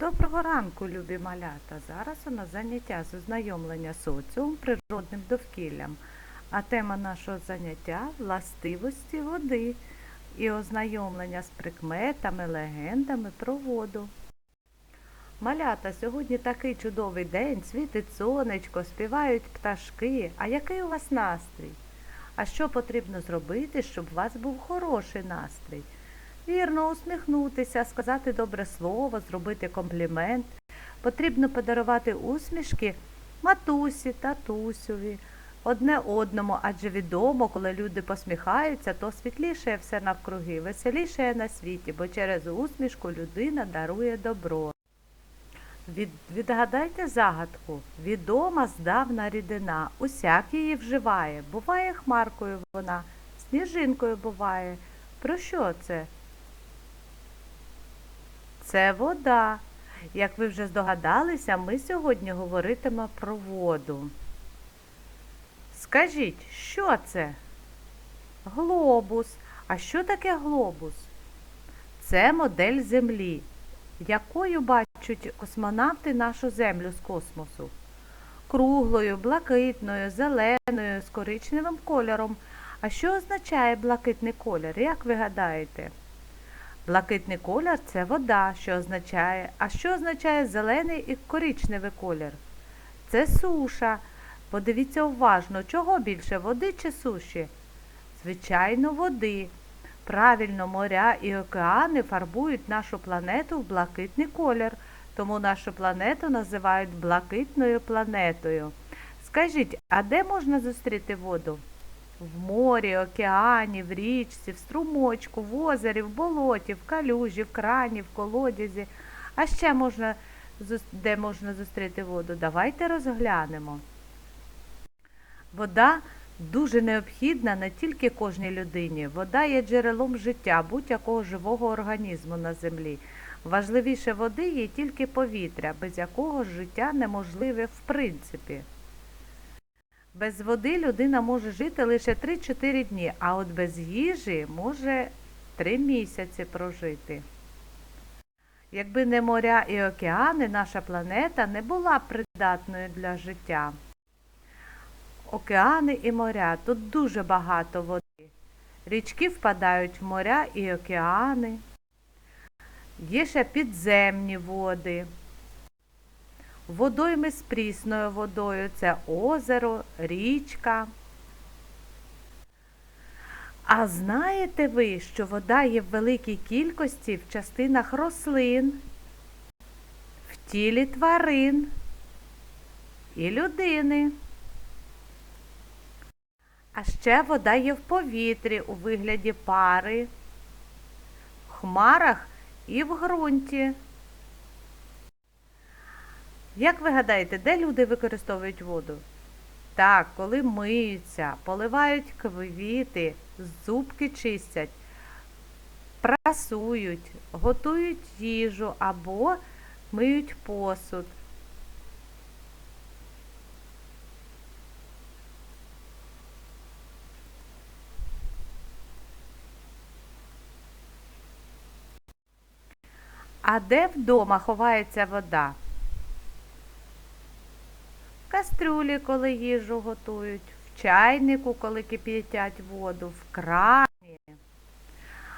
Доброго ранку, любі малята! Зараз у нас заняття з ознайомлення соціум природним довкіллям. А тема нашого заняття властивості води і ознайомлення з прикметами, легендами про воду. Малята, сьогодні такий чудовий день, світить сонечко, співають пташки. А який у вас настрій? А що потрібно зробити, щоб у вас був хороший настрій? Вірно, усміхнутися, сказати добре слово, зробити комплімент. Потрібно подарувати усмішки матусі, татусеві, одне одному, адже відомо, коли люди посміхаються, то світліше все навкруги, веселіше на світі, бо через усмішку людина дарує добро. Від, відгадайте загадку. Відома здавна рідина, усяк її вживає. Буває хмаркою вона, сніжинкою буває. Про що це? Це вода. Як ви вже здогадалися, ми сьогодні говоритимо про воду. Скажіть, що це? Глобус. А що таке глобус? Це модель Землі, якою бачать космонавти нашу Землю з космосу. Круглою, блакитною, зеленою, з коричневим кольором. А що означає блакитний колір, як ви гадаєте? Блакитний колір це вода, що означає. А що означає зелений і коричневий колір? Це суша. Подивіться уважно, чого більше води чи суші? Звичайно, води. Правильно, моря і океани фарбують нашу планету в блакитний колір, тому нашу планету називають блакитною планетою. Скажіть, а де можна зустріти воду? В морі, океані, в річці, в струмочку, в озері, в болоті, в калюжі, в крані, в колодязі. А ще можна, де можна зустріти воду? Давайте розглянемо. Вода дуже необхідна не тільки кожній людині. Вода є джерелом життя будь-якого живого організму на землі. Важливіше води є тільки повітря, без якого життя неможливе в принципі. Без води людина може жити лише 3-4 дні, а от без їжі може 3 місяці прожити. Якби не моря і океани, наша планета не була придатною для життя. Океани і моря тут дуже багато води. Річки впадають в моря і океани. Є ще підземні води. Водойми з прісною водою це озеро, річка. А знаєте ви, що вода є в великій кількості в частинах рослин, в тілі тварин і людини. А ще вода є в повітрі у вигляді пари, в хмарах і в ґрунті. Як ви гадаєте, де люди використовують воду? Так, коли миються, поливають квіти, зубки чистять, прасують, готують їжу або миють посуд. А де вдома ховається вода? Кастрюлі, коли їжу готують, в чайнику, коли кип'ятять воду, в крані.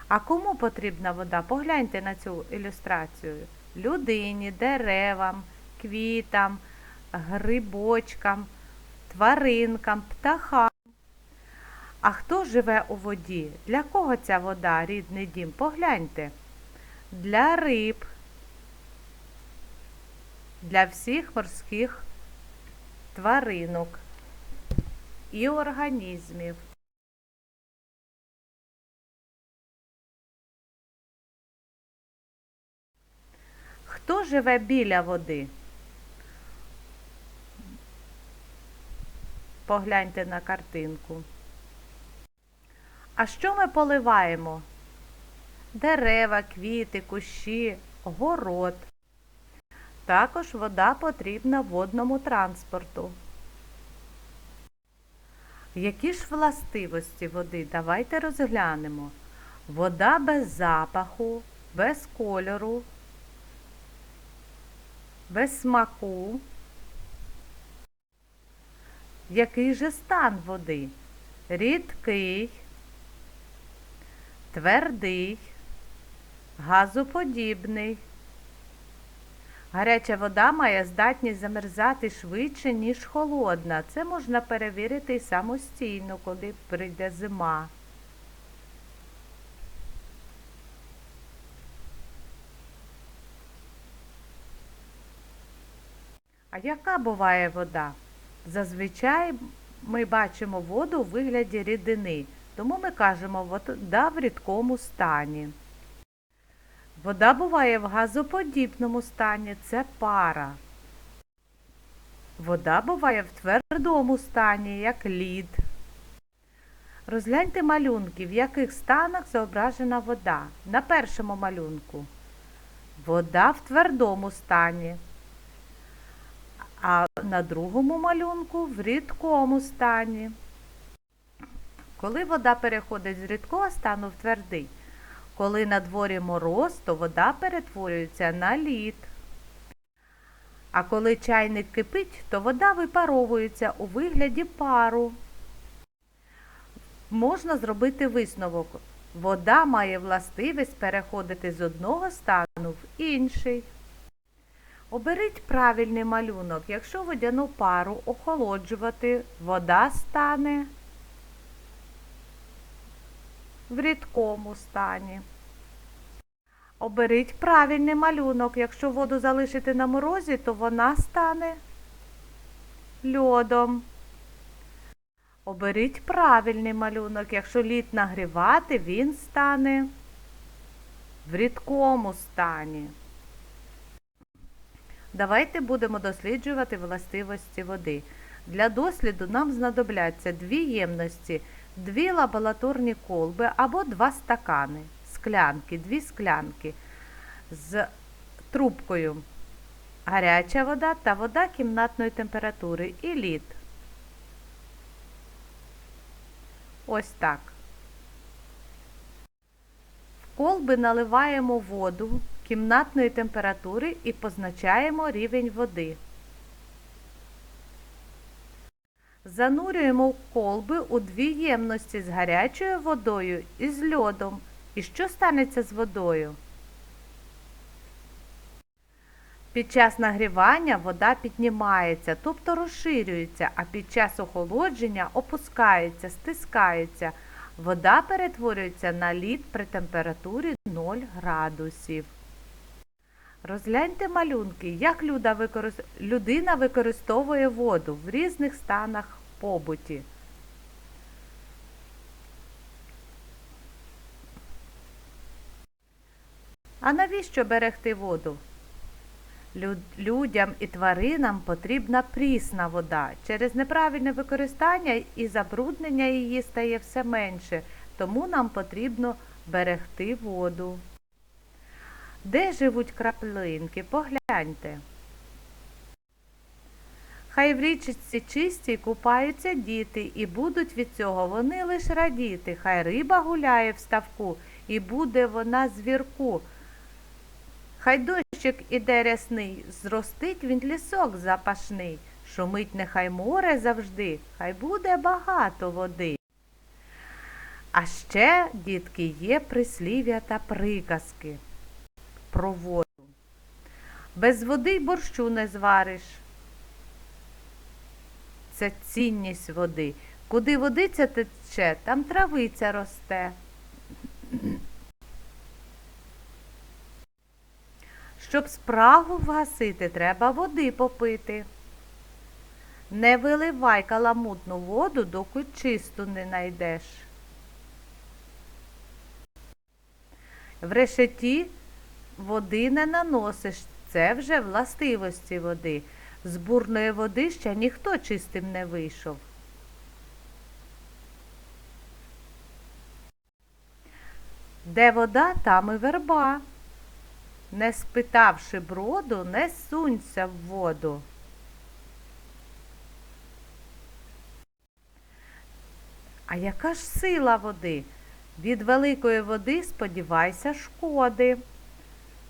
А кому потрібна вода? Погляньте на цю ілюстрацію. Людині, деревам, квітам, грибочкам, тваринкам, птахам. А хто живе у воді? Для кого ця вода, рідний дім? Погляньте. Для риб, для всіх морських тваринок і організмів. Хто живе біля води? Погляньте на картинку. А що ми поливаємо? Дерева, квіти, кущі, город. Також вода потрібна водному транспорту. Які ж властивості води? Давайте розглянемо. Вода без запаху, без кольору, без смаку. Який же стан води? Рідкий, твердий, газоподібний. Гаряча вода має здатність замерзати швидше, ніж холодна. Це можна перевірити самостійно, коли прийде зима. А яка буває вода? Зазвичай ми бачимо воду у вигляді рідини, тому ми кажемо вода в рідкому стані. Вода буває в газоподібному стані, це пара. Вода буває в твердому стані, як лід. Розгляньте малюнки, в яких станах зображена вода. На першому малюнку. Вода в твердому стані. А на другому малюнку в рідкому стані. Коли вода переходить з рідкого стану в твердий, коли на дворі мороз, то вода перетворюється на лід. А коли чайник кипить, то вода випаровується у вигляді пару. Можна зробити висновок. Вода має властивість переходити з одного стану в інший. Оберіть правильний малюнок. Якщо водяну пару охолоджувати, вода стане в рідкому стані. Оберіть правильний малюнок. Якщо воду залишити на морозі, то вона стане льодом. Оберіть правильний малюнок. Якщо лід нагрівати, він стане в рідкому стані. Давайте будемо досліджувати властивості води. Для досліду нам знадобляться дві ємності, дві лабораторні колби або два стакани, склянки, дві склянки з трубкою. Гаряча вода та вода кімнатної температури і лід. Ось так. В колби наливаємо воду кімнатної температури і позначаємо рівень води. Занурюємо колби у дві ємності з гарячою водою і з льодом. І що станеться з водою? Під час нагрівання вода піднімається, тобто розширюється, а під час охолодження опускається, стискається. Вода перетворюється на лід при температурі 0 градусів. Розгляньте малюнки, як людина використовує воду в різних станах побуті. А навіщо берегти воду? Людям і тваринам потрібна прісна вода. Через неправильне використання і забруднення її стає все менше, тому нам потрібно берегти воду. Де живуть краплинки? Погляньте. Хай в річці чистій купаються діти, і будуть від цього вони лиш радіти. Хай риба гуляє в ставку, і буде вона звірку. Хай дощик іде рясний, зростить він лісок запашний. Шумить нехай море завжди, хай буде багато води. А ще, дітки, є прислів'я та приказки про воду. Без води й борщу не звариш. Це цінність води. Куди водиця тече, там травиця росте. Щоб спрагу вгасити, треба води попити. Не виливай каламутну воду, доки чисту не найдеш. В решеті води не наносиш, це вже властивості води. З бурної води ще ніхто чистим не вийшов. Де вода, там і верба. Не спитавши броду, не сунься в воду. А яка ж сила води? Від великої води сподівайся шкоди.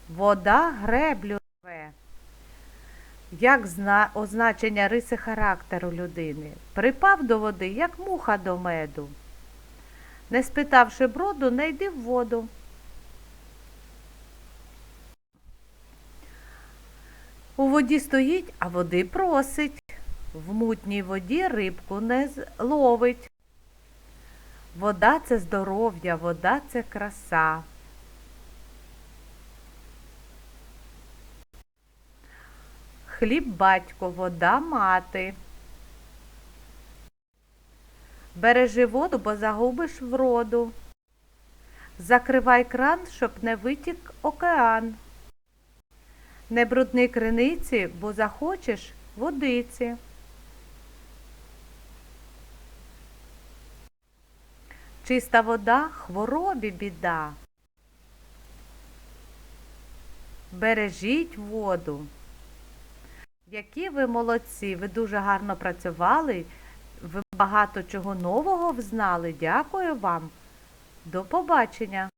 Вода греблю. Як зна... означення риси характеру людини. Припав до води, як муха до меду. Не спитавши броду, не йди в воду. У воді стоїть, а води просить. В мутній воді рибку не ловить. Вода це здоров'я, вода це краса. Хліб батько, вода мати. Бережи воду, бо загубиш вроду. Закривай кран, щоб не витік океан. Не брудни криниці, бо захочеш водиці. Чиста вода хворобі біда. Бережіть воду. Які ви молодці! Ви дуже гарно працювали. Ви багато чого нового взнали. Дякую вам. До побачення!